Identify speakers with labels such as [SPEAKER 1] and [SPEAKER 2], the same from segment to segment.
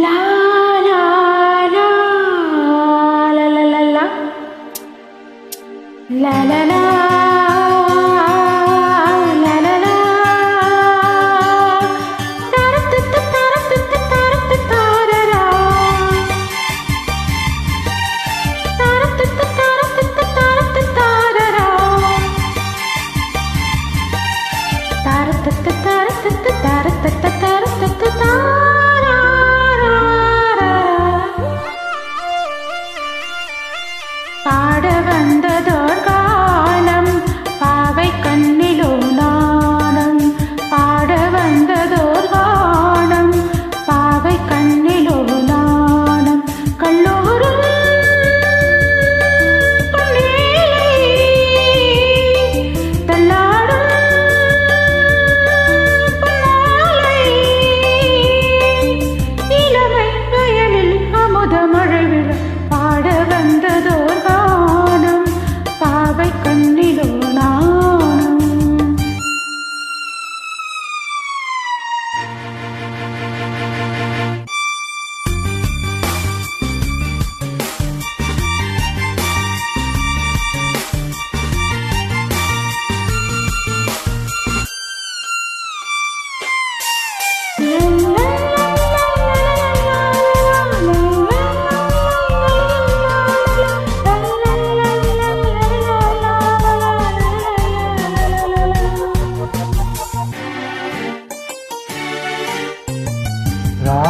[SPEAKER 1] la la la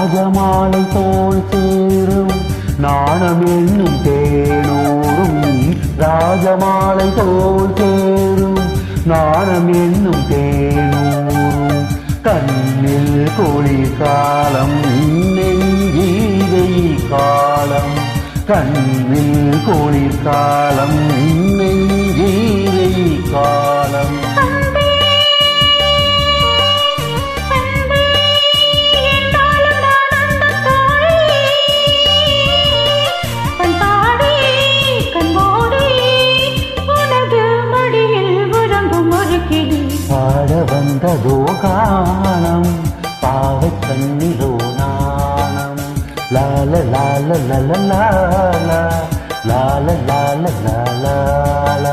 [SPEAKER 2] ராஜமாலை தோல் சேரும். நாணம் என்னும் தேனோரும். ராஜமாலை தோல் சேரும். நாணம் என்னும் தேனோரும். கண்ணில் குளிர் காலம் நெஞ்சீதை காலம். கண்ணில் குளிர் காலம்
[SPEAKER 1] గానం పావ కన్నిలో నానం లాల లాల లాల లాల లాల లాల లాల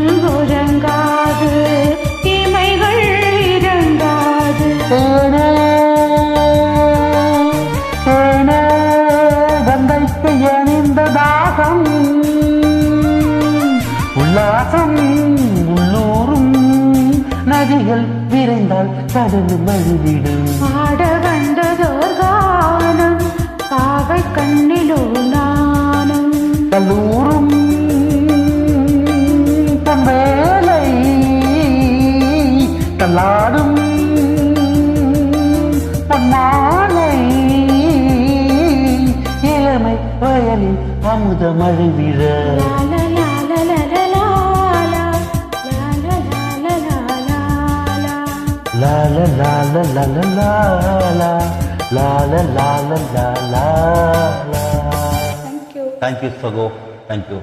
[SPEAKER 1] உறங்காது. தீமைகள் இறங்காது.
[SPEAKER 2] தேனே வெந்தைக்கு எணிந்த தாகம். உல்லாசம் உள்ளூரும் நதிகள் விரைந்தால் கடலும் அழுதிடும்
[SPEAKER 1] ஆட வந்ததோர் காவை கண்ணிலோ
[SPEAKER 2] நான் பொன்மாலை இளமை வயலில் அமுத மழை விழ
[SPEAKER 1] லால லால லால லாலா, லால லால லாலாலா.
[SPEAKER 2] லால லால லால லால லால லால லால
[SPEAKER 1] Thank you.
[SPEAKER 2] தேங்க்யூ சகோ தேங்க்யூ